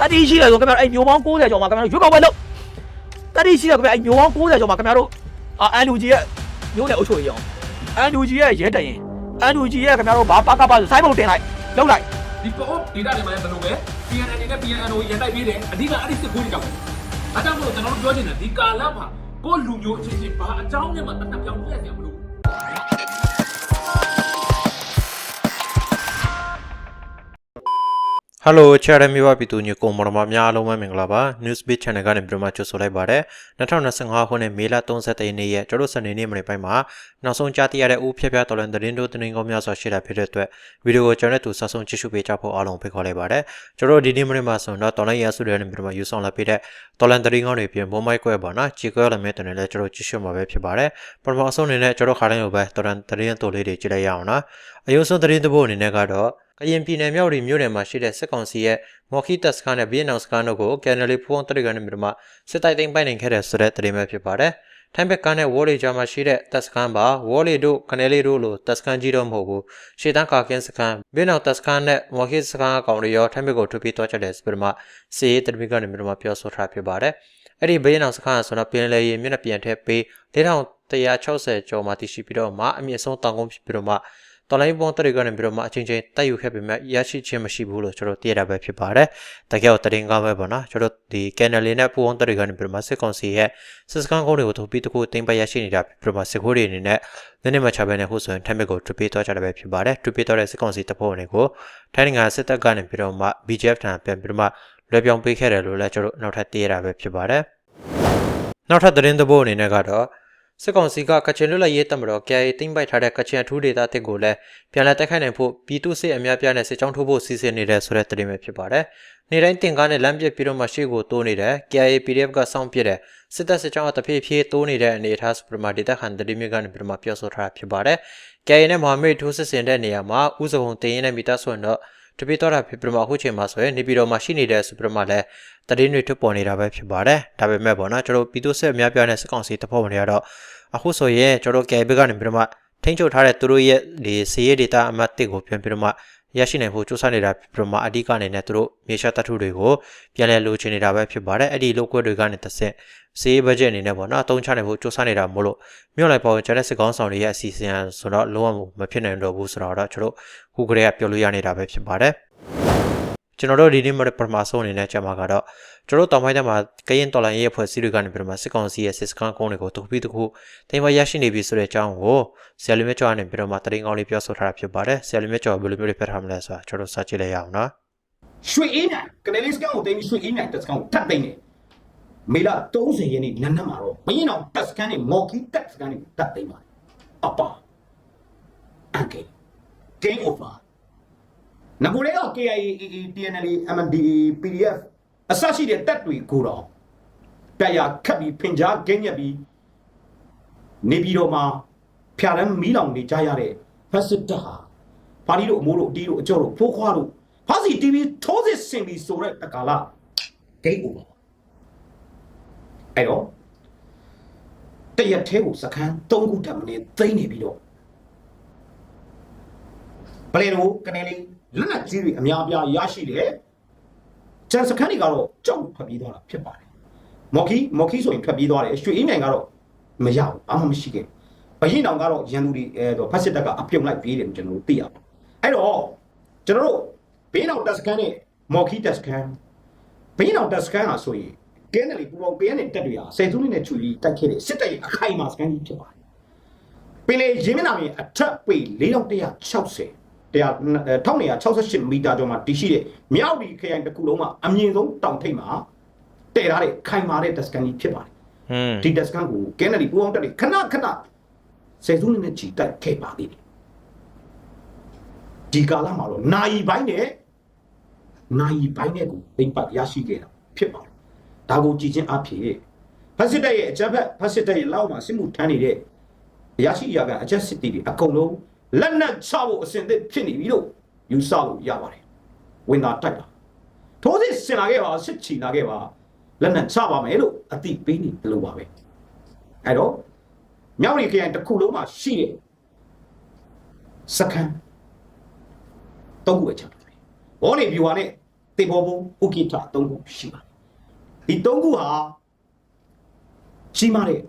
တတိရှိတယ်ဆိုခင်ဗျားတို့အဲ့မျိုးပေါင်း90ကျော်မှာခင်ဗျားတို့ရွက်ကောက်ပွဲလုပ်တတိရှိတယ်ခင်ဗျာအဲ့မျိုးပေါင်း90ကျော်မှာခင်ဗျားတို့အာအန်လူကြီးရဲ့မျိုးနဲ့အုပ်ချုပ်ရေးအောင်အန်လူကြီးရဲ့ရဲတရင်အန်လူကြီးရဲ့ခင်ဗျားတို့ဘာပါကပါဆိုစိုင်းပုံတင်လိုက်လုပ်လိုက်ဒီကောဒေတာတွေမှာဘယ်လိုပဲ PNN နဲ့ PNN ကိုရန်တိုက်ပေးတယ်အဓိကအဲ့ဒီစစ်ခိုးတွေကြောင့်အဲကြောင့်မို့ကျွန်တော်တို့ပြောချင်တယ်ဒီကာလမှာကိုလူမျိုးအချင်းချင်းဘာအကြောင်းနဲ့မှတတ်တတ်ပြောင်းပြည့်စရာမလိုဟ ယ်လိုချာရမီဝပီတူညကိုမော်မများအားလုံးပဲမင်္ဂလာပါ Newsbeat Channel ကနေပြန်မှကြိုဆိုလိုက်ပါတယ်2025ခုနှစ်မေလ31ရက်နေ့ရဲ့ကျွန်တော်စနေနေ့မနေ့ပိုင်းမှာနောက်ဆုံးကြားသိရတဲ့ဦးဖြက်ဖြက်တော်လန်သတင်းတို့သတင်းကောင်းများစွာရှင်းတာဖြစ်တဲ့အတွက်ဗီဒီယိုကိုကျွန်တော်တို့ဆက်ဆုံးကြည့်ရှုပေးကြဖို့အားလုံးဖိတ်ခေါ်လိုက်ပါတယ်ကျွန်တော်ဒီနေ့မနေ့မှာဆိုတော့တော်လန်ရဆုတွေနဲ့ပြန်မှယူဆောင်လာပေးတဲ့တော်လန်သတင်းကောင်းတွေပြင်ဘုံမိုက်ကွဲပါနော်ကြည်ကွဲလည်းမဲ့တယ်လည်းကျွန်တော်ကြည့်ရှုမှာပဲဖြစ်ပါတယ်ပထမအဆုံးအနေနဲ့ကျွန်တော်ခါတိုင်းလိုပဲတော်လန်သတင်းတိုလေးတွေကြည့်လိုက်ရအောင်နော်အယုံဆုံးသတင်းတစ်ပုဒ်အနေနဲ့ကတော့ ကရင်ပြည်နယ်မြောက်ရီမြို့နယ်မှာရှိတဲ့စစ်ကောင်စီရဲ့မော်ခီတက်စကန်နဲ့ဗီယက်နမ်စကန်တို့ကိုကန်နယ်လီဖုန်းတရကနေမြို့မှာစစ်တိုက်သိမ်းပိုင်နိုင်ခဲ့တဲ့ဆိုတဲ့သတင်းပဲဖြစ်ပါတယ်။ထိုင်းဘက်ကနဲ့ဝေါ်လီဂျာမှာရှိတဲ့တက်စကန်ပါဝေါ်လီတို့ခနယ်လီတို့လိုတက်စကန်ကြီးတော့မဟုတ်ဘူး။ရှေ့တန်းကာကင်းစကန်ဗီယက်နမ်တက်စကန်နဲ့မော်ခီစကန်အကောင်တွေရောထိုင်းဘက်ကိုထုတ်ပြီးတော့ချက်တဲ့စပရမစီရေးတရမီကနေမြို့မှာပြောဆိုထားဖြစ်ပါတယ်။အဲ့ဒီဗီယက်နမ်စကန်ဆိုတော့ပင်လယ်ရေမျက်နှာပြန်ထက်ပေး4160ကျော်မှတရှိပြီးတော့မှအမြင့်ဆုံးတောင်ကုန်းဖြစ်ပြီးတော့မှ တော်လိုင်းပုံတရီကနေပြီးတော့မှအချင်းချင်းတိုက်ယူခဲ့ပေမဲ့ရရှိခြင်းမရှိဘူးလို့ကျွန်တော်သိရတာပဲဖြစ်ပါတယ်။တကယ်တော့တရင်ကားပဲပေါ့နော်ကျွန်တော်ဒီကန်နယ်လီနဲ့ပူအောင်တရီကနေပြီးတော့မှစစ်ကောင်စီရဲ့စစ်စကန်ကုန်းတွေကိုထုတ်ပြီးတခုတင်ပရရှိနေတာပြီးတော့မှစစ်ခိုးတွေအနေနဲ့နည်းနည်းမှချပဲနဲ့ခုဆိုရင်ထမ်းမြစ်ကိုထပ်ပေးသွားကြတာပဲဖြစ်ပါတယ်။ထပ်ပေးသွားတဲ့စစ်ကောင်စီတပ်ဖွဲ့ဝင်တွေကိုထိုင်းနိုင်ငံစစ်တပ်ကနေပြီးတော့မှ BGF ထံပြန်ပြီးတော့မှလွှဲပြောင်းပေးခဲ့တယ်လို့လည်းကျွန်တော်နောက်ထပ်သိရတာပဲဖြစ်ပါတယ်။နောက်ထပ်သတင်းသဘောအနေနဲ့ကတော့ စစ်ကောင်စီကကချင်လွတ်လပ်ရေးတပ်မတော် KIA တင်ပိုက်ထားတဲ့ကချင်အထူးဒေသတစ်ကိုလည်းပြန်လည်တိုက်ခိုက်နိုင်ဖို့ပြည်သူစစ်အများပြားနဲ့စစ်ကြောင်းထိုးဖို့စီစဉ်နေတဲ့ဆိုတဲ့သတင်းပဲဖြစ်ပါတယ်။နေ့တိုင်းတင်ကားနဲ့လမ်းပြပြီးတော့မှရှေ့ကိုတိုးနေတဲ့ KIA PDF ကစောင့်ပြတဲ့စစ်တပ်စစ်ကြောင်းအတဖြည်းဖြည်းတိုးနေတဲ့အနေအထားစပရမာဒေတာခန်တတိမြကနေပြီးတော့မှပြောဆိုထားတာဖြစ်ပါတယ်။ KIA နဲ့မဟာမိတ်ထိုးစစ်ဆင်တဲ့နေရာမှာဥစကုံတင်ရင်နဲ့မိသားစုတော့ တပိတော့တာဖြစ်ပြီးတော့အခုချိန်မှာဆိုရင်နေပြည်တော်မှာရှိနေတဲ့စပရမာလည်းတရင်တွေထွက်ပေါ်နေတာပဲဖြစ်ပါတယ်။ဒါပေမဲ့ပေါ့နော်ကျွန်တော်ပြည်သူစစ်အများပြားနဲ့စစ်ကောင်စီတပ်ဖွဲ့ဝင်တွေကတော့အခုဆိုရင်ကျွန်တော်ကယ်ဘက်ကနေပြီးတော့မှထိန်းချုပ်ထားတဲ့သူတို့ရဲ့ဒီစီးရဲဒေတာအမှတ်1ကိုပြန်ပြီးတော့မှ ရရှိနိုင်ဖို့စူးစမ်းနေတာပြီးတော့မှအဓိကအနေနဲ့သူတို့မြေရှားတပ်ထုတွေကိုပြန်လည်လိုချင်နေတာပဲဖြစ်ပါတယ်အဲ့ဒီလောက်ကွက်တွေကနေတစ်ဆက်စီးရဲဘတ်ဂျက်အနေနဲ့ပေါ့နော်အသုံးချနိုင်ဖို့စူးစမ်းနေတာမို့လို့မြို့လိုက်ပေါ်ကျတဲ့စစ်ကောင်းဆောင်တွေရဲ့အစီအစဉ်ဆိုတော့လုံးဝမဖြစ်နိုင်တော့ဘူးဆိုတော့ကျွန်တော်ခုကလေးကပြောလို့ရနေတာပဲဖြစ်ပါတယ် ကျွန်တော်တို့ဒီနေ့မှာပထမဆုံးအနေနဲ့ချက်မှာကတော့ကျွန်တော်တို့တောင်ပိုင်းထဲမှာကရင်တော်လိုင်းရဲ့ဖွဲ့စည်းတွေကနေပြီးတော့မှစစ်ကောင်စီရဲ့စစ်စခန်းကုန်းတွေကိုတူပြီးတခုတင်မရရှိနေပြီဆိုတဲ့အကြောင်းကိုဆယ်လူမြတ်ကျော်ကနေပြီးတော့မှတရင်ကောင်းလေးပြောဆိုထားတာဖြစ်ပါတယ်ဆယ်လူမြတ်ကျော်ဘယ်လိုမျိုးတွေဖတ်ထားမလဲဆိုတာကျွန်တော်စကြည့်လိုက်ရအောင်နော်ရွှေအင်းညာကနေလေးစကန်ကိုတင်ပြီးရွှေအင်းညာတက်စကန်ကိုထပ်သိမ်းတယ်မေလာ30ရက်နေ့နန်းနန်းမှာတော့ဘရင်တော်တက်စကန်နဲ့မော်ကီတက်စကန်နဲ့ထပ်သိမ်းပါတယ်အပါအန်ကေ game over ငကိုလေးက KIA EE TNL MNDA PDF အစရှိတဲ့တက်တွေကိုတော့တက်ရခတ်ပြီးဖင်ကြားဂိမ်းရက်ပြီးနေပြီးတော့မှဖျားရမ်းမီးလောင်နေကြရတဲ့ဖက်စစ်တပ်ဟာပါလီတို့အမိုးတို့အတီးတို့အကျော်တို့ဖိုးခွားတို့ဖာစီ TV ထိုးစစ်ဆင်ပြီးဆိုတဲ့တကာလဂိတ် over အဲ့တော့တရက်သေးကိုစခန်း၃ခုထပ်မနေသိမ့်နေပြီးတော့ပလေတို့ကနေလေး လက်နက်ကြီးတွေအများအပြားရရှိတယ်ကျန်စခန်းတွေကတော့ကြောက်ထွက်ပြေးသွားတာဖြစ်ပါတယ်မော်ခီမော်ခီဆိုရင်ထွက်ပြေးသွားတယ်ရွှေအင်းနိုင်ကတော့မရဘူးအမှမရှိခဲ့ဘရင်တောင်ကတော့ရန်သူတွေအဲတော့ဖက်စစ်တပ်ကအပြုံလိုက်ပြေးတယ်လို့ကျွန်တော်တို့သိရပါတယ်အဲ့တော့ကျွန်တော်တို့ဘင်းအောင်တက်စကန်နဲ့မော်ခီတက်စကန်ဘင်းအောင်တက်စကန်ဟာဆိုရင်ကဲနယ်လီပူပေါင်းပေးရတဲ့တက်တွေဟာဆယ်စုနှစ်နဲ့ချူပြီးတိုက်ခဲ့တဲ့စစ်တပ်ရဲ့အခိုင်အမာစကန်ကြီးဖြစ်ပါတယ်ပင်လေရင်းမနာမင်းအထက်ပေ4160တရား 1968မီတာကျော်မှာတည်ရှိတဲ့မြောက်ဒီခရိုင်တစ်ခုလုံးမှာအမြင့်ဆုံးတောင်ထိပ်မှာတည်ထားတဲ့ခိုင်မာတဲ့တက်စကန်ကြီးဖြစ်ပါတယ်ဟွန်းဒီတက်စကန်ကိုကဲနယ်လီပူပေါင်းတက်တွေခဏခဏဆယ်စုနှစ်နဲ့ချီတိုက်ခဲ့ပါသေးတယ်ဒီကာလမှာတော့နိုင်ပိုင်းနဲ့နိုင်ပိုင်းနဲ့ကိုသိမ့်ပတ်ရရှိခဲ့တာဖြစ်ပါတယ်။ဒါကိုကြည်ချင်းအဖြစ်ဖက်စစ်တပ်ရဲ့အချက်ဖက်ဖက်စစ်တပ်ရဲ့လောက်မှာစစ်မှုထမ်းနေတဲ့ရရှိရကအချက်စစ်တီတွေအကုန်လုံး လက်နက်ချဖို့အစဉ်သစ်ဖြစ်နေပြီလို့ယူဆလို့ရပါတယ်။ဝင်သာတိုက်တာထိုးစစ်ဆင်လာခဲ့ပါစစ်ချီလာခဲ့ပါလက်နက်ချပါမယ်လို့အတိပေးနေလို့ပါပဲ။အဲတော့မြောက်ရီခရိုင်တစ်ခုလုံးမှာရှိတဲ့စခန်းသုံးခုပဲချတယ်။ဘောနေဗျူဟာနဲ့တတေဘောဘုံဥကိထသုံးခုရှိပါတယ်ဒီသုံးခုဟာကြီးမားတဲ့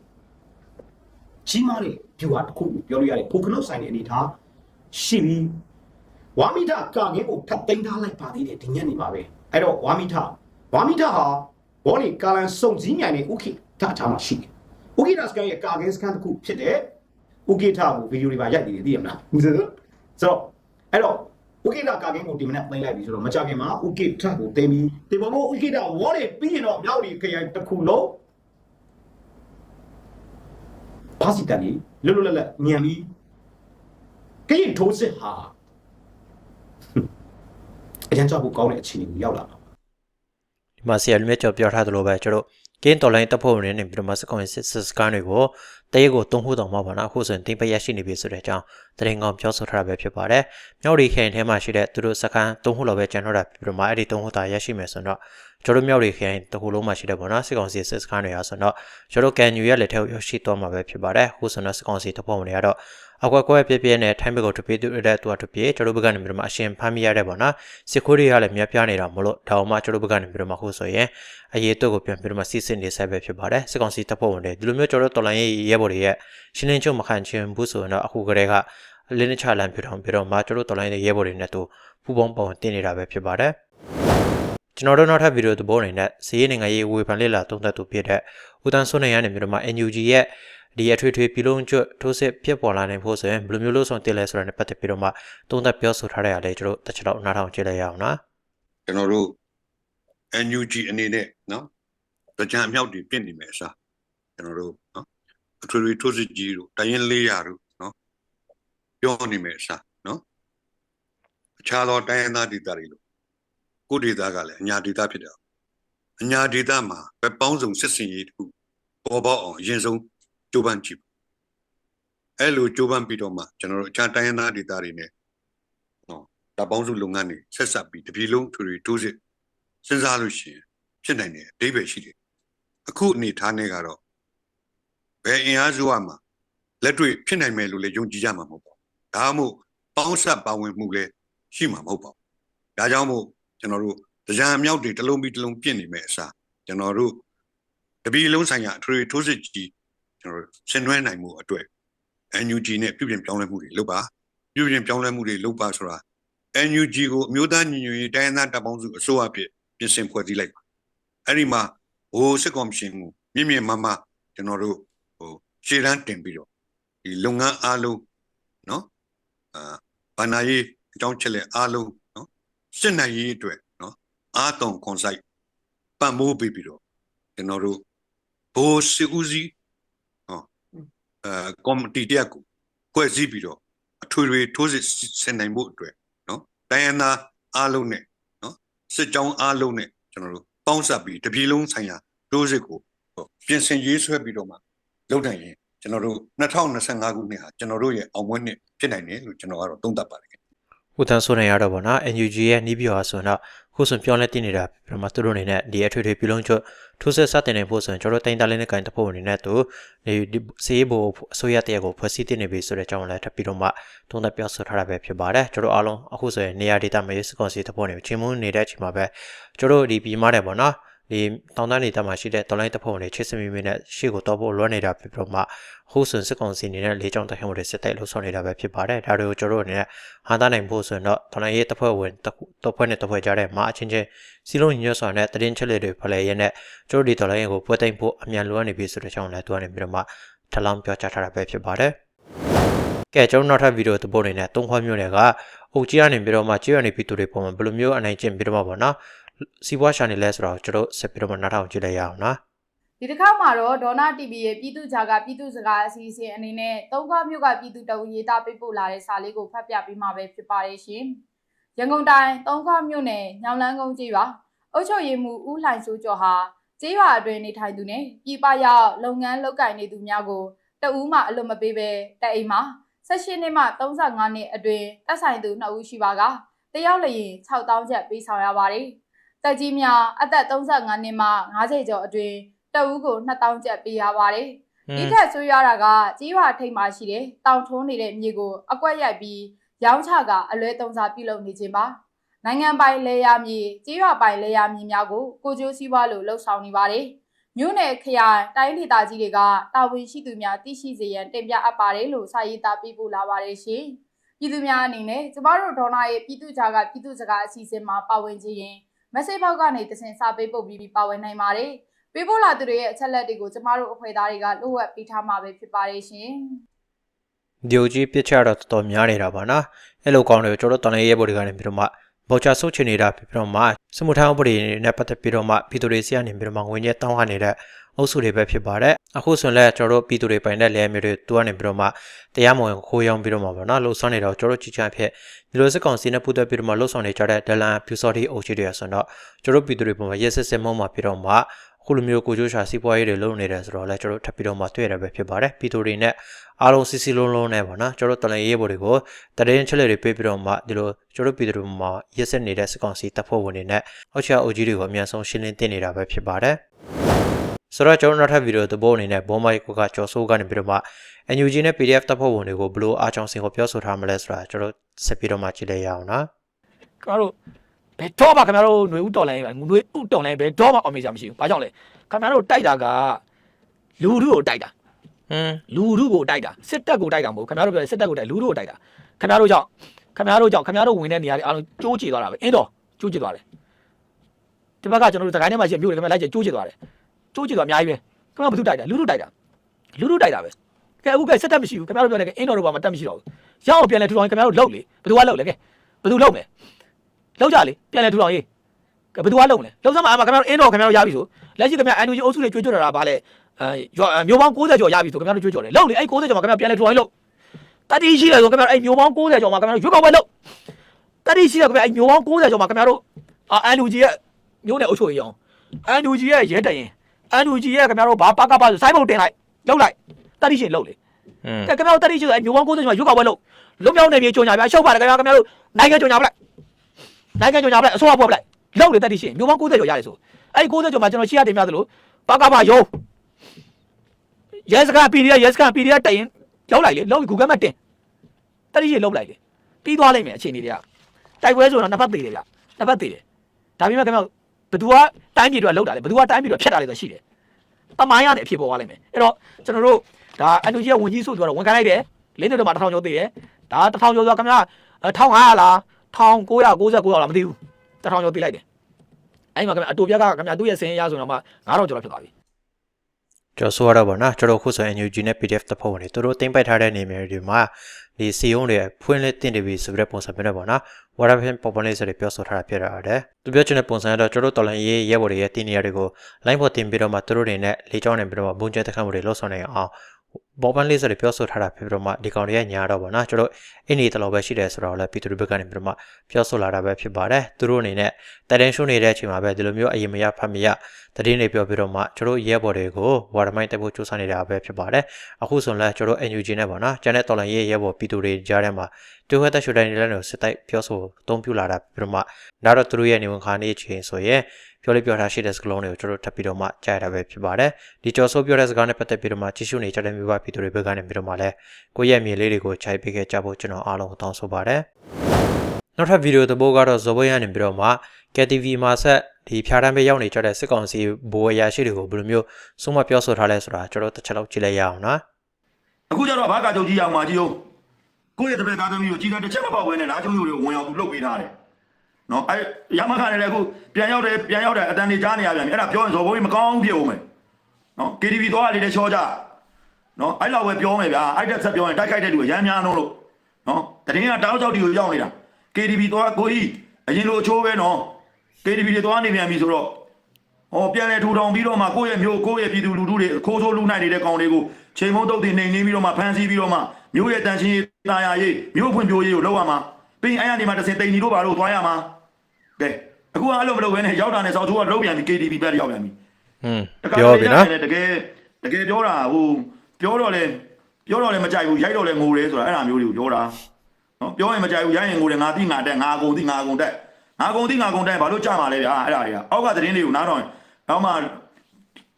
ကြီးမားတဲ့ view ဟာတစ်ခုပြောလို့ရတယ်ဖိုကနော့ဆိုင်တဲ့အနေထားရှိပြီးဝါမိထကာကင်းကိုထပ်သိမ်းထားလိုက်ပါသေးတယ်ဒီညနေပါပဲအဲ့တော့ဝါမိထဝါမိထဟာဘောလီကာလန်စုံစည်းမြိုင်တဲ့ဥကိထထားမှာရှိတယ်ဥကိထစကန်ရဲ့ကာကင်းစကန်တစ်ခုဖြစ်တဲ့ဥကိထကိုဗီဒီယိုတွေပါရိုက်နေတယ်သိရမလားဆိုတော့အဲ့တော့ဥကိထကာကင်းကိုဒီမနက်သိမ်းလိုက်ပြီဆိုတော့မကြခင်မှာဥကိထကိုသိမ်းပြီးဒီဘောဘောဥကိထဝေါ်လီပြီးရင်တော့မြောက်လီခရိုင်တစ်ခုလုံး ဘာစီတန်ကြီးလွတ်လွတ်လပ်လပ်ညံပြီးကရင်ထိုးစစ်ဟာအရင်ကြောက်ဖို့ကောင်းတဲ့အခြေအနေကိုရောက်လာပါဒီမှာဆရာလူမြတ်ကျော်ပြောထားသလိုပဲကျွန်တော် ကင်းတော်လိုင်းတပ်ဖွဲ့ဝင်တွေနေပြီးတော့မှစကွန်စစ်စစ်စကန်တွေကိုတရေကိုတုံးဖို့တောင်မှပါနော်အခုဆိုရင်တင်ပရရှိနေပြီဆိုတဲ့အကြောင်းတရင်ကောင်ပြောဆိုထားတာပဲဖြစ်ပါတယ်မြောက်ရီခိုင်ထဲမှာရှိတဲ့သူတို့စကန်တုံးဖို့လောက်ပဲကျန်တော့တာပြီးတော့မှအဲ့ဒီတုံးဖို့တာရရှိမယ်ဆိုတော့ကျွန်တော်မြောက်ရီခိုင်တခုလုံးမှာရှိတဲ့ပေါ့နော်စစ်ကောင်စီစစ်စကန်တွေဟာဆိုတော့ကျွန်တော်ကန်ယူရဲ့လက်ထက်ရောက်ရှိသွားမှာပဲဖြစ်ပါတယ်အခုဆိုတော့စစ်ကောင်စီတပ်ဖွဲ့ဝင်တွေကတော့ အကွက်ကွက်ပြည့်ပြည့်နဲ့ထိုင်းဘက်ကိုတပြေးတူတဲ့တူတူပြေးကျွန်တော်ဘက်ကနေပြီးတော့မှအရှင်ဖမ်းမိရတဲ့ပေါ့နော်စစ်ခိုးတွေကလည်းမြတ်ပြနေတာမလို့ဒါအောင်မှကျွန်တော်ဘက်ကနေပြီးတော့မှခုဆိုရင်အရေးအတွက်ကိုပြန်ပြီးတော့မှစီစစ်နေဆက်ပဲဖြစ်ပါတယ်စစ်ကောင်စီတပ်ဖွဲ့ဝင်တွေဒီလိုမျိုးကျွန်တော်တော်လိုင်းရေးရဲဘော်တွေရဲ့ရှင်းလင်းချုပ်မခံချင်ဘူးဆိုရင်တော့အခုကတည်းကလင်းနှချလန်ပြထောင်ပြီးတော့မှကျွန်တော်တော်လိုင်းရေးရဲဘော်တွေနဲ့တူပူပေါင်းပေါင်းတင်နေတာပဲဖြစ်ပါတယ်ကျွန်တော်တို့နောက်ထပ်ဗီဒီယိုသဘောအနေနဲ့စီးရဲနိုင်ငံရေးဝေဖန်လေ့လာသုံးသပ်သူဖြစ်တဲ့ဦးတန်းစွန်းနေရနေပြီးတော့မှ NUG ရဲ့ ဒီအထွေထွေပြည်လုံးကျွတ်ထိုးစစ်ဖြစ်ပေါ်လာနိုင်ဖို့ဆိုရင်ဘယ်လိုမျိုးလို့ဆုံးတင်လဲဆိုတာနဲ့ပတ်သက်ပြီးတော့မှသုံးသပ်ပြောဆိုထားတဲ့အရာလေးကျွန်တော်တစ်ချက်တော့နားထောင်ကြည့်လိုက်ရအောင်နော်ကျွန်တော်တို့ NUG အနေနဲ့နော်ကြံအမြောက်တွေပြင့်နေမယ်အစားကျွန်တော်တို့နော်အထွေထွေထိုးစစ်ကြီးတို့တိုင်းရင်လေးရာတို့နော်ပြောနေမယ်အစားနော်အခြားသောတိုင်းရင်းသားဒေသတွေလို့ကိုယ်ဒေသကလည်းအညာဒေသဖြစ်တယ်အညာဒေသမှာပဲပေါင်းစုံစစ်စင်ရေးတခုပေါ်ပေါက်အောင်အရင်ဆုံး ကြိုးပမ်းကြည့်အဲ့လိုကြိုးပမ်းပြီးတော့မှကျွန်တော်တို့အခြားတိုင်းရင်းသားဒေသတွေနဲ့နော်တပ်ပေါင်းစုလုပ်ငန်းတွေဆက်ဆက်ပြီးတပြည်လုံးထွေထွေထိုးစစ်စဉ်းစားလို့ရှိရင်ဖြစ်နိုင်တယ်အဓိပ္ပာယ်ရှိတယ်အခုအနေထားနဲ့ကတော့ဘယ်အင်အားစုကမှလက်တွေ့ဖြစ်နိုင်မယ်လို့လည်းယုံကြည်ကြမှာမဟုတ်ပါဘူးဒါမှမဟုတ်ပေါင်းဆက်ပါဝင်မှုလည်းရှိမှာမဟုတ်ပါဘူးဒါကြောင့်မို့ကျွန်တော်တို့တရားအမြောက်တွေတစ်လုံးပြီးတစ်လုံးပြင့်နေမယ်အစားကျွန်တော်တို့တပီလုံးဆိုင်ရာအထွေထွေထိုးစစ်ကြီး ကျွန်တော်တို့ဆင်နွှဲနိုင်မှုအတွက် NUG နဲ့ပြုပြင်ပြောင်းလဲမှုတွေလုပ်ပါပြုပြင်ပြောင်းလဲမှုတွေလုပ်ပါဆိုတာ NUG ကိုအမျိုးသားညီညွတ်ရေးတိုင်းရင်းသားတပ်ပေါင်းစုအစိုးရအဖြစ်ပြင်ဆင်ဖွဲ့စည်းလိုက်ပါအဲ့ဒီမှာဟိုစစ်ကော်မရှင်ကိုမြင့်မြင့်မမကျွန်တော်တို့ဟိုရှေ့တန်းတင်ပြီးတော့ဒီလုပ်ငန်းအားလုံးနော်အာဘာနာရေးအကြောင်းချက်လက်အားလုံးနော်စစ်နိုင်ရေးအတွက်နော်အားတုံကွန်ဆိုင်ပံ့ပိုးပေးပြီးတော့ကျွန်တော်တို့ဘိုးစစ်ဦးစီးဟော အဲကော်မတီတရက်ကိုဖွဲ့စည်းပြီးတော့အထွေထွေထိုးစစ်ဆင်နိုင်ဖို့အတွက်နော်တိုင်းရင်းသားအားလုံးနဲ့စစ်ကြောင်းအားလုံးနဲ့ကျွန်တော်တို့ပေါင်းစပ်ပြီးတပြည်လုံးဆိုင်ရာဒိုးစစ်ကိုဟိုပြင်ဆင်ရေးဆွဲပြီးတော့မှလုပ်နိုင်ရင်ကျွန်တော်တို့2025ခုနှစ်ဟာကျွန်တော်တို့ရဲ့အောင်ပွဲနှစ်ဖြစ်နိုင်တယ်လို့ကျွန်တော်ကတော့သုံးသပ်ပါတယ် ဦးတန်းဆိုနေရတော့ဗောနော် NUG ရဲ့နီးပြောဟာဆိုတော့ခုဆိုပြောင်းလဲတင်နေတာပြမသူတို့အနေနဲ့ဒီအထွေထွေပြည်လုံးကျွတ်ထိုးစစ်စတင်နေဖို့ဆိုရင်ကျွန်တော်တိုင်းသားလေးနဲ့ကန်တဖို့အနေနဲ့သူဒီစီးဘိုအစိုးရတရက်ကိုဖွဲ့စည်းတင်နေပြီဆိုတဲ့အကြောင်းလည်းထပ်ပြီးတော့မှသုံးသပ်ပြောဆိုထားတာပဲဖြစ်ပါတယ်ကျွန်တော်အားလုံးအခုဆိုရင်နေရာဒေတာမေးစကွန်စီတဖို့နေချင်းမွန်းနေတဲ့အချိန်မှာပဲကျွန်တော်ဒီပြည်မားတယ်ဗောနော်ဒီတောင်တန်းဒေတာမှာရှိတဲ့တော်လိုင်းတဖို့နေချစ်စမီမီနဲ့ရှေ့ကိုတော့ဖို့လွှမ်းနေတာဖြစ်ပြီးတော့မှ ဟိုးဆွန်စစ်ကောင်စီအနေနဲ့လေးချောင်းတခင်ဝတွေစစ်တိုက်လို့ဆောင်နေတာပဲဖြစ်ပါတယ်ဒါတွေကိုကျွန်တော်တို့အနေနဲ့ဟာသားနိုင်ဖို့ဆိုရင်တော့တော်လိုင်းရေးတစ်ဖွဲ့ဝင်တစ်ဖွဲ့နဲ့တစ်ဖွဲ့ကြားတဲ့မှာအချင်းချင်းစီလုံးညွှတ်စွာနဲ့တရင်ချက်လက်တွေဖလှယ်ရတဲ့ကျွန်တော်ဒီတော်လိုင်းရေးကိုပွဲသိမ်းဖို့အမြန်လိုအပ်နေပြီဆိုတဲ့အကြောင်းလည်းသူကနေပြီးတော့မှထပ်လောင်းပြောကြားထားတာပဲဖြစ်ပါတယ်ကဲကျွန်တော်နောက်ထပ်ဗီဒီယိုတစ်ပုဒ်အနေနဲ့သုံးခွမျိုးတွေကအုတ်ကြီးကနေပြီးတော့မှကြေးရနေပြီးသူတွေပုံမှန်ဘယ်လိုမျိုးအနိုင်ကျင့်ပြီးတော့မှပေါ့နော်စီးပွားရှာနေလဲဆိုတော့ကျွန်တော်ဆက်ပြီးတော့မှနားထောင်ကြည့်လိုက်ရအောင်နော် ဒီတစ်ခါမှာတော့ဒေါနာ TV ရဲ့ပြည်သူ့ဂျာကပြည်သူ့စကားအစီအစဉ်အနေနဲ့သုံးခွမြို့ကပြည်သူတအုပ်ရေးသားပေးပို့လာတဲ့စာလေးကိုဖတ်ပြပေးမှာပဲဖြစ်ပါတယ်ရှင်။ရန်ကုန်တိုင်းသုံးခွမြို့နယ်ညောင်လန်းကုန်းကျေးရွာအုတ်ချုပ်ရည်မှုဦးလှိုင်စိုးကျော်ဟာကျေးရွာအတွင်းနေထိုင်သူနဲ့ပြည်ပရောက်လုပ်ငန်းလုပ်ကိုင်နေသူများကိုတအူးမှအလွတ်မပေးပဲတက်အိမ်မှာ16နှစ်မှ35နှစ်အတွင်းတက်ဆိုင်သူ2ဦးရှိပါကတယောက်လျင်6000ကျပ်ပေးဆောင်ရပါတယ်။တက်ကြီးများအသက်35နှစ်မှ50ကျော်အတွင်း တအူးကို2000ကျပ်ပေးရပါတယ်။ဒီထက်ဆိုးရတာကကြီးရွာထိပ်မှာရှိတဲ့တောင်ထုံးနေတဲ့မြေကိုအကွက်ရိုက်ပြီးရောင်းချကအလွဲသုံးစားပြုလုပ်နေခြင်းပါနိုင်ငံပိုင်လေယာမြေကြေးရွာပိုင်လေယာမြေများကိုကိုကျိုးစည်းဝါလို့လှုပ်ဆောင်နေပါတယ်မြို့နယ်ခရိုင်တိုင်းဒေသကြီးတွေကတာဝန်ရှိသူများသိရှိစေရန်တင်ပြအပ်ပါတယ်လို့စာရေးသားပေးပို့လာပါတယ်ရှင်ပြည်သူများအနေနဲ့ကျမတို့ဒေါနာရဲ့ပြည်သူ့ကြားကပြည်သူ့စကားအစီအစဉ်မှာပါဝင်ခြင်းရင် message box ကနေတစင်စာပေးပို့ပြီးပါဝင်နိုင်ပါတယ် ပေးပို့လာသူတွေရဲ့အချက်လက်တွေကိုကျမတို့အဖွဲ့သားတွေကလိုအပ်ပေးထားမှာပဲဖြစ်ပါတယ်ရှင်ဒီယိုကြီးပြစ်ချတော့တော်တော်များနေတာပါနော်အဲ့လိုကောင်းတယ်ကျွန်တော်တော်လည်းရဲဘော်တွေကနေပြီးတော့မှဘောချဆုတ်ချင်နေတာပြီးတော့မှစမှုထောင်းပရိနဲ့ပတ်သက်ပြီးတော့မှပြည်သူတွေစီကနေပြီးတော့မှငွေညက်တောင်းရနေတဲ့အုပ်စုတွေပဲဖြစ်ပါတယ်အခုဆိုရင်လည်းကျွန်တော်တို့ပြည်သူတွေပိုင်တဲ့လဲမျိုးတွေတူကနေပြီးတော့မှတရားမဝင်ခိုးရောင်းပြီးတော့မှပေါ့နော်လှုပ်ဆောင်နေတော့ကျွန်တော်တို့ကြည်ချအဖြစ်ဒီလိုစစ်ကောင်စီနဲ့ပူးတွဲပြီးတော့မှလှုပ်ဆောင်နေကြတဲ့ဒလန်ဖြူစော်ဒီအုပ်စုတွေဆိုတော့ကျွန်တော်တို့ပြည်သူတွေပုံမှာရက်စစ်စစ်မုံမှာပြီးတော့မှအ ခုလိုမျိုးကိုကျိုးရှာစီးပွားရေးတွေလုပ်နေတယ်ဆိုတော့လည်းကျွန်တော်တို့ထပ်ပြီးတော့မှတွေ့ရပဲဖြစ်ပါတယ်ပြည်သူတွေနဲ့အားလုံးစီစီလုံးလုံးနဲ့ပေါ့နော်ကျွန်တော်တို့တလန်ရေးဘော်တွေကိုတရင်ချက်လက်တွေပေးပြီးတော့မှဒီလိုကျွန်တော်တို့ပြည်သူတွေမှာရက်စစ်နေတဲ့စကောင်စီတပ်ဖွဲ့ဝင်တွေနဲ့အောက်ချာအိုကြီးတွေကိုအများဆုံးရှင်းလင်းတင်နေတာပဲဖြစ်ပါတယ်ဆိုတော့ကျွန်တော်နောက်ထပ်ဗီဒီယိုသဘောအနေနဲ့ဘောမိုက်ကိုကကြော်ဆိုးကနေပြီးတော့မှ NUG နဲ့ PDF တပ်ဖွဲ့ဝင်တွေကိုဘလို့အားချောင်းစင်ကိုပြောဆိုထားမလဲဆိုတာကျွန်တော်ဆက်ပြီးတော့မှကြည့်လိုက်ရအောင်နော်ခင်ဗျားတို့ ဘယ်တော့မှခင်ဗျားတို့ຫນွေဥတော်လိုင်းပဲຫນွေဥတော်လိုင်းဘယ်တော့မှအောင်မေးကြမရှိဘူးဘာကြောင့်လဲခင်ဗျားတို့တိုက်တာကလူထုကိုတိုက်တာ ဟင်း လူထုကိုတိုက်တာစစ်တပ်ကိုတိုက်တာမဟုတ်ခင်ဗျားတို့ပြောစစ်တပ်ကိုတိုက်လူထုကိုတိုက်တာခင်ဗျားတို့ကြောင့်ခင်ဗျားတို့ကြောင့်ခင်ဗျားတို့ဝင်တဲ့နေရာတွေအားလုံးကျိုးချသွားတာပဲအင်းတော့ကျိုးချသွားတယ်ဒီဘက်ကကျွန်တော်တို့စကိုင်းထဲမှာရှိမြို့တွေခင်ဗျားလိုက်ကျိုးချသွားတယ်ကျိုးချသွားအများကြီးပဲခင်ဗျားဘယ်သူတိုက်တာလူထုတိုက်တာလူထုတိုက်တာပဲကဲအခုကစစ်တပ်မရှိဘူးခင်ဗျားတို့ပြောနေကအင်းတော်တို့ဘာမှတက်မရှိတော့ဘူးရအောင်ပြန်လဲထူထောင်ခင်ဗျားတို့လှုပ်လေဘယ်သူကလှုပ်လဲကဲဘယ်သူလှုပ်မလဲ လှုပ်ကြလေပြန်လဲထူထောင်ရေးကဲဘယ်သူကလှုပ်မလဲလှုပ်စမ်းမှာအမှခင်ဗျားတို့အင်းတော်ခင်ဗျားတို့ရပြီဆိုလက်ရှိခင်ဗျားအန်ယူဂျီအုပ်စုတွေကြွေးကြော်တာဗာလဲအဲရွာမျိုးပေါင်း60ကျော်ရပြီဆိုခင်ဗျားတို့ကြွေးကြော်တယ်လှုပ်လေအဲ့60ကျော်မှာခင်ဗျားပြန်လဲထူထောင်ရေးလှုပ်တတိရှိတယ်ဆိုခင်ဗျားတို့အဲ့မျိုးပေါင်း60ကျော်မှာခင်ဗျားတို့ရွေးကောက်ပွဲလှုပ်တတိရှိတယ်ခင်ဗျားအဲ့မျိုးပေါင်း60ကျော်မှာခင်ဗျားတို့အန်ယူဂျီရဲ့မျိုးနယ်အုပ်ချုပ်ရေးအောင်အန်ယူဂျီရဲ့ရဲတရင်အန်ယူဂျီရဲ့ခင်ဗျားတို့ဘာပါကပါဆိုစိုင်းပုံတင်လိုက်လှုပ်လိုက်တတိရှိလှုပ်လေဟင်းကဲခင်ဗျားတို့တတိရှိဆိုအဲ့မျိုးပေါင်း60ကျော်မှာရွေးကောက်ပွဲလှုပ်လွတ်မြောက်နေပြီကြုံညာပြရှုပ်ပါတယ်ခင်ဗျားခင်ဗျားတို့နိုင်ငံကြုံညာပလိုက် နိုင်ငံကြုံညာပလိုက်အစိုးရဖွဲ့ပလိုက်လှုပ်လေတတိရှိမျိုးပေါင်း60ကျော်ရတယ်ဆိုအဲ့60ကျော်မှာကျွန်တော်ရှေ့ရတင်ပြသလိုပါကပါရုံးရဲစကန် PDF ရဲစကန် PDF တိုင်ရင်လောက်လိုက်လေလောက်ပြီး Google မှာတင်တတိယလောက်လိုက်လေပြီးသွားလိမ့်မယ်အခြေအနေတွေကတိုက်ပွဲဆိုတော့နှစ်ဖက်သေးတယ်ဗျနှစ်ဖက်သေးတယ်ဒါပေမဲ့ခင်ဗျဘသူကတိုင်းပြည်တွေကလောက်တာလေဘသူကတိုင်းပြည်တွေဖြတ်တာလေဆိုရှိတယ်တမိုင်းရတဲ့အဖြစ်ပေါ်သွားလိမ့်မယ်အဲ့တော့ကျွန်တော်တို့ဒါအန်တူဂျီကဝင်ကြီးဆိုသူကတော့ဝန်ခံလိုက်တယ်လင်းတွေတော့မှ1000ကျော်သေးတယ်ဒါ1000ကျော်ဆိုခင်ဗျ1500လား 1999လားမသိဘူး1000ကျော်သေးလိုက်တယ်အဲ့မှာခင်ဗျအတူပြက်ကခင်ဗျသူ့ရဲ့စင်ရရဆိုတော့မှ9000ကျော်လောက်ဖြစ်သွားပြီကျော်ဆိုရတော့ဗောနော်ကျွန်တော်ခုဆို NUG နဲ့ PDF တပ်ဖွဲ့ဝင်တွေသူတို့တင်ပိုက်ထားတဲ့နေမြေတွေမှာဒီစီယုံတွေဖွင့်လက်တင်နေပြီဆိုပြီးတဲ့ပုံစံမျိုးနဲ့ဗောနော် Waterfin Population တွေပြောဆိုထားတာဖြစ်ရတယ်သူပြောချင်တဲ့ပုံစံကတော့ကျွန်တော်တော်လန်ရေးရဲဘော်တွေရဲ့တင်နေရာတွေကို line ပေါ်တင်ပြီးတော့မှသူတို့တွေနဲ့လေကြောင်းနေပြီးတော့မှဘုံကျဲတက်ခတ်မှုတွေလှုပ်ဆောင်နေအောင် ဘောပန်လေးဆိုတွေပြောဆိုထားတာဖြစ်ပြီးတော့မှဒီကောင်တွေရဲ့ညာတော့ဗောနော်ကျွန်တော်အင်းဒီတလောပဲရှိတယ်ဆိုတော့လည်းပြည်သူတွေဘက်ကနေပြီးတော့မှပြောဆိုလာတာပဲဖြစ်ပါတယ်သူတို့အနေနဲ့တိုင်တန်ရှုံးနေတဲ့အချိန်မှာပဲဒီလိုမျိုးအရင်မရဖတ်မရတည်င်းတွေပြောပြီးတော့မှကျွန်တော်ရဲဘော်တွေကိုဝါရမိုင်းတက်ဖို့စူးစမ်းနေတာပဲဖြစ်ပါတယ်အခုဆိုရင်လည်းကျွန်တော် NUG နဲ့ပေါ့နော်ကျန်တဲ့တော်လိုင်းရဲရဲဘော်ပြည်သူတွေကြားထဲမှာတူဟက်တက်ရှူတိုင်းတွေလည်းစစ်တိုက်ပြောဆိုအသုံးပြုလာတာပြီးတော့မှနောက်တော့သူတို့ရဲ့နေဝန်ခါနေချင်းဆိုရင် ပြောလေးပြောထားရှိတဲ့စကလုံးတွေကိုကျွန်တော်ထပ်ပြီးတော့မှကြားရတာပဲဖြစ်ပါတယ်ဒီကြော်ဆိုးပြောတဲ့စကားနဲ့ပတ်သက်ပြီးတော့မှကြည့်ရှုနေကြတဲ့မိဘပြည်သူတွေဘက်ကနေပြီးတော့မှလည်းကိုယ့်ရဲ့မြေလေးတွေကိုခြိုက်ပေးခဲ့ကြဖို့ကျွန်တော်အားလုံးတောင်းဆိုပါတယ်နောက်ထပ်ဗီဒီယိုသဘောကတော့ဇော်ဘွေရနေပြီးတော့မှ KTV မှာဆက်ဒီဖြားတန်းပေးရောက်နေကြတဲ့စစ်ကောင်စီဘိုးအရာရှိတွေကိုဘယ်လိုမျိုးဆုံးမပြောဆိုထားလဲဆိုတာကျွန်တော်တစ်ချက်လောက်ကြည့်လိုက်ရအောင်နော်အခုကျတော့ဘာကကြုံကြီးအောင်မှာကြီးအောင်ကိုယ့်ရဲ့တပည့်သားသမီးကိုကြီးကတစ်ချက်မပေါက်ဘဲနဲ့နားကျုံတွေကိုဝင်အောင်သူလှုပ်ပေးထားတယ် နော်အဲရမခနဲ့လည်းအခုပြန်ရောက်တယ်ပြန်ရောက်တယ်အတန်နေကြားနေရပြန်ပြီအဲ့ဒါပြောရင်ဇော်ဘိုးကြီးမကောင်းဖြစ်အောင်မယ်နော် KTV သွားရလေချောကြနော်အဲ့လောက်ပဲပြောမယ်ဗျာအဲ့တက်ဆက်ပြောရင်တိုက်ခိုက်တဲ့လူကရမ်းများလုံးလို့နော်တရင်ကတောက်ချောက်တီကိုရောက်နေတာ KTV သွားကိုကြီးအရင်လိုအချိုးပဲနော် KTV တွေသွားနေပြန်ပြီဆိုတော့ဟောပြန်လဲထူထောင်ပြီးတော့မှကိုယ့်ရဲ့မျိုးကိုယ့်ရဲ့ပြည်သူလူထုတွေခိုးဆိုးလူနိုင်နေတဲ့ကောင်တွေကိုချိန်မုံတုတ်တင်နေနေပြီးတော့မှဖမ်းဆီးပြီးတော့မှမျိုးရဲ့တန်ရှင်းရေးတာယာရေးမျိုးဖွံ့ဖြိုးရေးကိုလုပ်ရမှာပြီးရင်အဲ့ရနေမှာတစ်စင်တိန်ညီတို့ဘာလို့သွားရမှာ ကဲအခုကအဲ့လိုမလုပ်ဘဲနဲ့ရောက်တာနဲ့စောက်ချိုးကလုံးပြန်ပြီး KTV ဘက်ရောက်ပြန်ပြီဟွန်းပြောပြီနော်တကယ်တကယ်ပြောတာဟိုပြောတော့လဲပြောတော့လဲမကြိုက်ဘူးရိုက်တော့လဲငိုတယ်ဆိုတာအဲ့ဒါမျိုးတွေကိုပြောတာနော်ပြောရင်မကြိုက်ဘူးရိုက်ရင်ငိုတယ်ငါတိငါတက်ငါကုန်တိငါကုန်တက်ငါကုန်တိငါကုန်တက်ဘာလို့ကြမှာလဲဗျာအဲ့ဒါတွေကအောက်ကသတင်းတွေကိုနားတော့ရင်နောက်မှ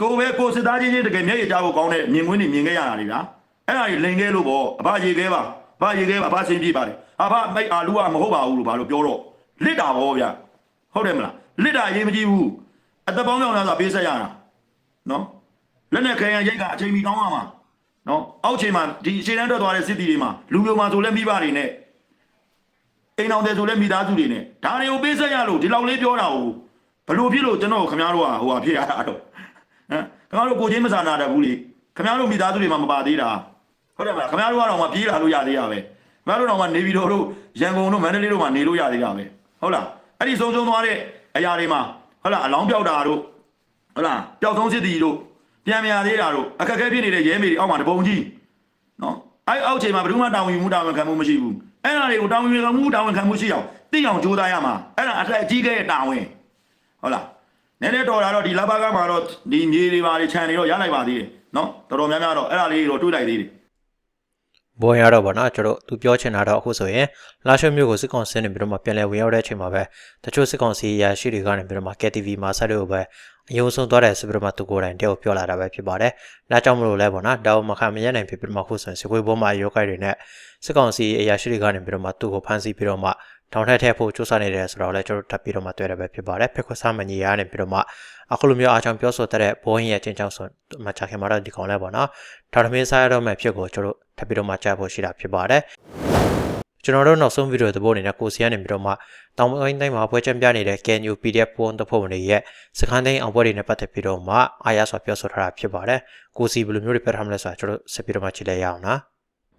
ကိုပဲကိုစစ်သားချင်းချင်းတကယ်မျက်ရည်ကြဖို့ကောင်းတဲ့မြင်ကွင်းတွေမြင်ခဲ့ရတာတွေဗျာအဲ့ဒါတွေလိန်ခဲ့လို့ပေါ့အဘရေခဲပါအဘရေခဲပါအဘဆင်းပြေးပါတယ်အဘမိတ်အာလူကမဟုတ်ပါဘူးလို့ဘာလို့ပြောတော့လစ်တာဗောဗျ ဟုတ်တယ်မလားလစ်တာအရေးမကြီးဘူးအသက်ပေါင်းမြောင်လာဆိုပေးဆက်ရတာနော်လက်နဲ့ခဲရန်ရိတ်ကအချိန်မီကောင်းရမှာနော်အောက်ချိန်မှာဒီအချိန်တန်းထွက်သွားတဲ့စစ်တီတွေမှာလူမျိုးမှာဆိုလဲမိဘတွေနဲ့အိမ်အောင်တယ်ဆိုလဲမိသားစုတွေနဲ့ဒါတွေကိုပေးဆက်ရလို့ဒီလောက်လေးပြောတာကိုဘလို့ဖြစ်လို့ကျွန်တော်ခင်ဗျားတို့ကဟိုဟာဖြစ်ရတာတော့ဟမ်ခင်ဗျားတို့ကိုချင်းမစာနာတတ်ဘူးလေခင်ဗျားတို့မိသားစုတွေမှာမပါသေးတာဟုတ်တယ်မလားခင်ဗျားတို့ကတော့မှပြေးလာလို့ရသေးရပဲခင်ဗျားတို့တော့မှနေပြည်တော်တို့ရန်ကုန်တို့မန္တလေးတို့မှာနေလို့ရသေးတာပဲဟုတ်လား အဲ့ဒီဆုံးဆုံးသွားတဲ့အရာတွေမှာဟုတ်လားအလောင်းပြောက်တာတို့ဟုတ်လားပျောက်ဆုံးစစ်တီတို့ပြန်မြာသေးတာတို့အခက်အခဲဖြစ်နေတဲ့ရဲမေတွေအောက်မှာတပုံကြီးနော်အဲ့အောက်ချိန်မှာဘယ်သူမှတာဝန်ယူမှုတာဝန်ခံမှုမရှိဘူးအဲ့ဒါတွေကိုတာဝန်ယူမှုတာဝန်ခံမှုရှိအောင်သိအောင်ကြိုးစားရမှာအဲ့ဒါအထက်အကြီးကဲတာဝန်ဟုတ်လားနည်းနည်းတော်တာတော့ဒီလဘကမှာတော့ဒီမြေတွေပါတွေခြံတွေတော့ရလိုက်ပါသေးတယ်နော်တော်တော်များများတော့အဲ့ဒါလေးတွေတော့တွေးလိုက်သေးတယ် ဘွန်ရတော့ဗောနော်ကျွန်တော်သူပြောချင်တာတော့အခုဆိုရင်လာရှုမျိုးကိုစစ်ကောင်စင်းနေပြီးတော့မှပြန်လဲဝင်ရောက်တဲ့အချိန်မှာပဲတချို့စစ်ကောင်စီရရှိတွေကနေပြီးတော့မှ KTV မှာဆက်လို့ပဲအယုံဆုံးသွားတယ်ဆိုပြီးတော့မှသူကိုယ်တိုင်တယောက်ပြောလာတာပဲဖြစ်ပါတယ်။ဒါကြောင့်မလို့လဲဗောနော်တောင်မခံမရနိုင်ဖြစ်ပြီးတော့မှအခုဆိုရင်စကွေးဘောမှာရောကိုက်တွေနဲ့စစ်ကောင်စီအရာရှိတွေကနေပြီးတော့မှသူ့ကိုဖမ်းဆီးပြီးတော့မှ ထောင်ထက်ထည့်ဖို့စူးစမ်းနေတယ်ဆိုတော့လဲကျွန်တော်တက်ပြီးတော့မှတွေ့ရပဲဖြစ်ပါတယ်။ဖက်ခွဆာမညီရနေပြီးတော့မှအခုလိုမျိုးအားချောင်ပြောဆိုတဲ့ဘိုးရင်ရဲ့အချင်းချောင်းဆိုမှချခင်မှာတော့ဒီကောင်လဲဗောနော်။ထောင်ထမင်းစားရတော့မှဖြစ်ကိုကျွန်တော်ထပ်ပြီးတော့မှကြားဖို့ရှိတာဖြစ်ပါတယ်။ကျွန်တော်တို့နောက်ဆုံးဗီဒီယိုသဘောအနေနဲ့ကိုစီကနေပြီးတော့မှတောင်ပိုင်းတိုင်းမှာပွဲချမ်းပြနေတဲ့ CNU PDF ပုံတစ်ဖုံတွေရဲ့စခန်းတိုင်းအောင်ပွဲတွေနဲ့ပတ်သက်ပြီးတော့မှအားရစွာပြောဆိုထားတာဖြစ်ပါတယ်။ကိုစီဘယ်လိုမျိုးတွေပြထားမလဲဆိုတာကျွန်တော်ဆက်ပြီးတော့မှကြည့်လိုက်ရအောင်နော်။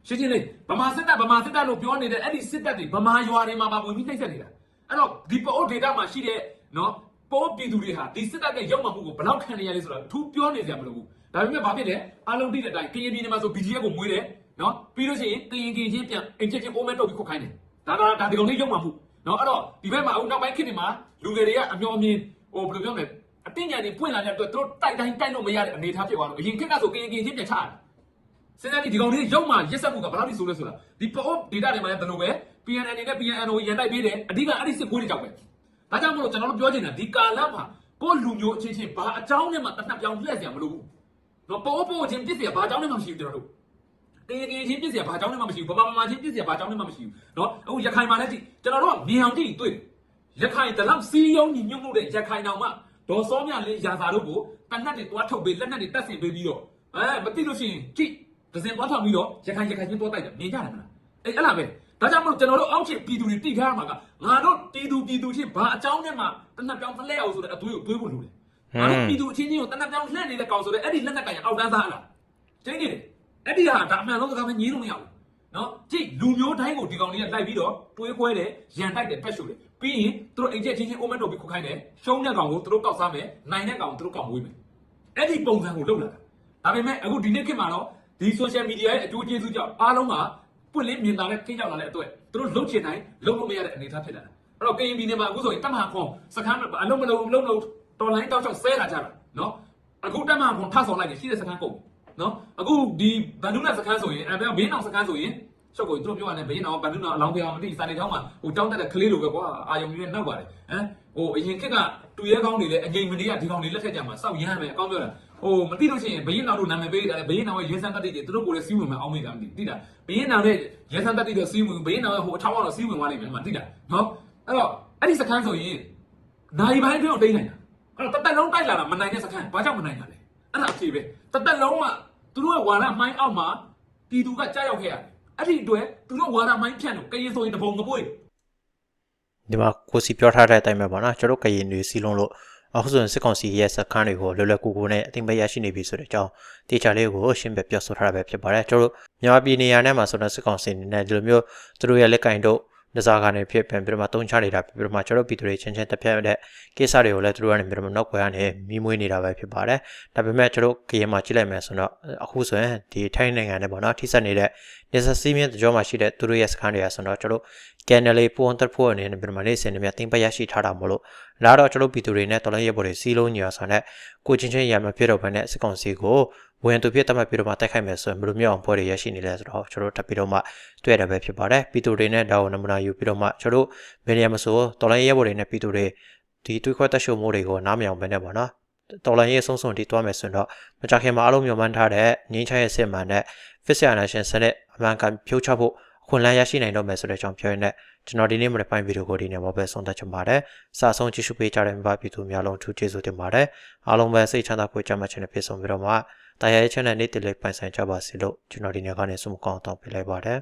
ရှင်းရှင်းလေးဗမာစစ်တပ်ဗမာစစ်တပ်လို့ပြောနေတဲ့အဲ့ဒီစစ်တပ်တွေဗမာရွာတွေမှာပါဝင်ပြီးနှိမ့်ဆက်နေတာအဲ့တော့ဒီပို့ဒေတာမှာရှိတဲ့နော်ပို့ပြည်သူတွေဟာဒီစစ်တပ်ရဲ့ရောက်မှမှုကိုဘယ်လောက်ခံနေရလဲဆိုတော့အထူးပြောနေကြမလို့ဘူးဒါပေမဲ့ဘာဖြစ်လဲအားလုံးသိတဲ့အတိုင်းကရင်ပြည်နယ်မှာဆို BGF ကိုမွေးတယ်နော်ပြီးလို့ရှိရင်ကရင်ကရင်ချင်းပြန်အင်ချက်ချင်းအိုးမဲတုတ်ပြီးခုတ်ခိုင်းတယ်ဒါဒါဒါဒီကောင်လေးရောက်မှမှုနော်အဲ့တော့ဒီဘက်မှာအခုနောက်ပိုင်းခေတ်တွေမှာလူငယ်တွေကအမျောအမြင်ဟိုဘယ်လိုပြောမလဲအတင်းညာတွေပွင့်လာတဲ့အတွက်သူတို့တိုက်တိုင်းတိုက်လို့မရတဲ့အနေအထားဖြစ်သွားတော့အရင်ခေတ်ကဆိုကရင်ကရင်ချင်းပြန်ချရတယ် စဉ်းစားကြည့်ဒီကောင်လေးရုပ်မှရက်ဆက်မှုကဘယ်လောက်ထိဆိုးလဲဆိုတာဒီပအိုးဒေတာတွေမှာလည်းဘယ်လိုပဲ PNN နဲ့ PNNO ရန်တိုက်ပေးတယ်အဓိကအဲ့ဒီစစ်ကွေးတွေကြောက်ပဲဒါကြောင့်မလို့ကျွန်တော်တို့ပြောချင်တာဒီကာလမှာကိုယ့်လူမျိုးအချင်းချင်းဘာအကြောင်းနဲ့မှတတ်နှက်ပြောင်းလှည့်စရာမလိုဘူးတော့ပအိုးပအိုးချင်းပြစ်စရာဘာအကြောင်းနဲ့မှမရှိဘူးကျွန်တော်တို့တေးကင်းချင်းပြစ်စရာဘာအကြောင်းနဲ့မှမရှိဘူးဗမာဗမာချင်းပြစ်စရာဘာအကြောင်းနဲ့မှမရှိဘူးเนาะအခုရခိုင်မှာလည်းကြည့်ကျွန်တော်တို့ကမြေအောင်ကြည့်တွေ့တယ်ရခိုင်တလောက်စီးရုံးညီညွတ်မှုတဲ့ရခိုင်တောင်မှဒေါ်စောမြလေးရာသာတို့ကိုတနတ်တွေတွားထုတ်ပေးလက်နက်တွေတက်ဆင်ပေးပြီးတော့အဲမသိလို့ရှိရင်ကြည့် ဒဇင်သွားထောင်ပြီးတော့ရခိုင်ရခိုင်ချင်းသွားတိုက်တယ်မြင်ကြတယ်မလားအေးအဲ့လားပဲဒါကြောင့်မလို့ကျွန်တော်တို့အောက်ခြေပြည်သူတွေတိထားရမှာကငါတို့ပြည်သူပြည်သူချင်းဘာအကြောင်းနဲ့မှတနက်ပြောင်းဖလဲအောင်ဆိုတဲ့အသွေးကိုတွေးဖို့လိုတယ်ငါတို့ပြည်သူအချင်းချင်းကိုတနက်ပြောင်းလှည့်နေတဲ့ကောင်ဆိုတဲ့အဲ့ဒီလက်နက်ကင်အောက်တန်းသားလားကျင်းနေတယ်အဲ့ဒီဟာဒါအမှန်ဆုံးစကားပဲညင်းလို့မရဘူးနော်ကြည့်လူမျိုးတိုင်းကိုဒီကောင်လေးကလိုက်ပြီးတော့တွေးခွဲတယ်ရန်တိုက်တယ်ပက်ရှုတယ်ပြီးရင်သူတို့အိမ်ကျချင်းချင်းအိုမက်တော်ပြီးခုခိုင်းတယ်ရှုံးတဲ့ကောင်ကိုသူတို့ကောက်စားမယ်နိုင်တဲ့ကောင်ကိုသူတို့ကောက်မွေးမယ်အဲ့ဒီပုံစံကိုလုပ်လာတာဒါပေမဲ့အခုဒီနေ့ခေတ်မှာတော့ ဒီ social media ရဲ့အကျိုးကျေးဇူးကြောင့်အားလုံးကပွင့်လင်းမြင်သာတဲ့ခင်းရောက်လာတဲ့အတွက်သူတို့လှုပ်ချင်တိုင်းလှုပ်လို့မရတဲ့အနေအထားဖြစ်လာတာအဲ့တော့ကရင်ပြည်နယ်မှာအခုဆိုရင်တမဟာခွန်စခန်းအလုံးမလုံးလုံးလုံးတော်လိုင်းတောက်ချောက်ဆဲလာကြတာနော်အခုတမဟာခွန်ထဆော်လိုက်တယ်ရှိတဲ့စခန်းကုန်နော်အခုဒီဗန်ဒုနာစခန်းဆိုရင်အဲဘေးနောင်စခန်းဆိုရင်ရှော့ကိုသူတို့ပြောရတယ်ဘေးနောင်ဗန်ဒုနာအလောင်းပြောင်းမသိစာနေချောင်းမှာဟိုတောင်းတက်တဲ့ကလေးလိုပဲကွာအာယုံကြီးနဲ့နောက်ပါတယ်ဟမ်ဟိုအရင်ခေတ်ကတူရဲကောင်းတွေလည်းအငိမ်မနေရဒီကောင်တွေလက်ထက်ကြမှာစောက်ရမ်းမယ်အကောင်းပြောတာ ဟိုမသိလို့ရှိရင်ဘရင်နောင်တို့နာမည်ပေးတယ်ဘရင်နောင်ရဲ့ရဲစန်းတက်တိတွေသူတို့ကိုလည်းစီးဝင်မယ်အောင်းမိတာမသိသိလားဘရင်နောင်ရဲ့ရဲစန်းတက်တိတွေစီးဝင်ဘရင်နောင်ရဲ့ဟိုအထောက်အောင်တော့စီးဝင်သွားလိမ့်မယ်မှသိလားနော်အဲ့တော့အဲ့ဒီစခန်းဆိုရင်နိုင်ပိုင်းတွင်းကိုတိတ်နိုင်တာအဲ့တော့တသက်လုံးတိုက်လာတာမနိုင်တဲ့စခန်းဘာကြောင့်မနိုင်တာလဲအဲ့ဒါအဖြေပဲတသက်လုံးကသူတို့ရဲ့ဝါရမိုင်းအောက်မှာပြည်သူကကြားရောက်ခဲ့ရတယ်အဲ့ဒီအတွက်သူတို့ဝါရမိုင်းဖြန့်လို့ကရင်ဆိုရင်တပုံကပွေးဒီမှာကိုစီပြောထားတဲ့အတိုင်းပဲပေါ့နော်ကျွန်တော်ကရင်တွေစီလုံးလို့ အခုဆိုရင်စစ်ကောင်စီရဲ့စခန်းတွေကိုလွယ်လွယ်ကူကူနဲ့အသိပေးရရှိနေပြီဆိုတဲ့အကြောင်းတေချာလေးကိုရှင်းပြပြောဆိုထားတာပဲဖြစ်ပါတယ်ကျွန်တော်တို့မြန်မာပြည်နေရာနဲ့မှာဆိုတော့စစ်ကောင်စီအနေနဲ့ဒီလိုမျိုးသူတို့ရဲ့လက်ကင်တို့ ဒဇာကနေဖြစ်ပြန်ပြီးတော့မှတုံးချနေတာပြီးတော့မှကျွန်တော်ပြည်သူတွေချင်းချင်းတစ်ဖက်တဲ့ကိစ္စတွေကိုလည်းသူတို့ကနေပြီးတော့နောက်ွယ်ကနေမိမွေးနေတာပဲဖြစ်ပါတယ်ဒါပေမဲ့ကျွန်တော်ကရင်မှာကြည့်လိုက်မယ်ဆိုတော့အခုဆိုရင်ဒီထိုင်းနိုင်ငံနဲ့ပေါ့နော်ထိစပ်နေတဲ့နေဆက်စီးမြင့်တကြောမှာရှိတဲ့သူတို့ရဲ့စခန်းတွေကဆိုတော့ကျွန်တော် Canal ပုံသက်ဖို့အနေနဲ့ပြန်မလေးစင်တွေများတင်ပရရှိထားတာမလို့လာတော့ကျွန်တော်ပြည်သူတွေနဲ့တော်လိုင်းရဲဘော်တွေစီးလုံးညီအောင်ဆိုတဲ့ကိုချင်းချင်းရမဖြစ်တော့ဘဲနဲ့စစ်ကောင်စီကို ဝင်သူဖြစ်တတ်မှတ်ပြီးတော့မှတိုက်ခိုက်မယ်ဆိုရင်ဘယ်လိုမျိုးအောင်ပွဲတွေရရှိနေလဲဆိုတော့ကျွန်တော်တက်ပြီးတော့မှတွေ့ရတာပဲဖြစ်ပါတယ်ပြည်သူတွေနဲ့ဒါကိုနမနာယူပြီးတော့မှကျွန်တော်မီဒီယာမဆိုတော်လိုင်းရဲဘော်တွေနဲ့ပြည်သူတွေဒီတွေးခွဲတက်ရှုံမှုတွေကိုနားမယောင်ပဲနဲ့ပေါ့နော်တော်လိုင်းရဲဆုံးဆုံးတီးသွားမယ်ဆိုတော့မကြခင်မှာအလုံးမြုံမှန်းထားတဲ့ငင်းချရဲ့စစ်မှန်တဲ့ Fixed Nation စနစ်အမှန်ကန်ဖြိုးချဖို့ခွန်လန်းရရှိနိုင်တော့မယ်ဆိုတဲ့အကြောင်းပြောရင်းနဲ့ ကျွန်တော်ဒီနေ့မနေ့ပိုင်းဗီဒီယိုကိုဒီနေ့မှာပဲဆုံးသက်ချင်ပါတယ်စာဆုံးကြည့်ရှုပေးကြတဲ့မိဘပြည်သူများလုံးထူးကျေးဇူးတင်ပါတယ်အားလုံးပဲစိတ်ချမ်းသာကိုကြမ်းမှချင်တဲ့ဖြစ်ဆုံးပြီးတော့မှတရားရေးချမ်းတဲ့နေ့တည်းလေးပိုင်ဆိုင်ကြပါစေလို့ကျွန်တော်ဒီနေ့ကနေဆုမကောင်းတောင်းပေးလိုက်ပါတယ်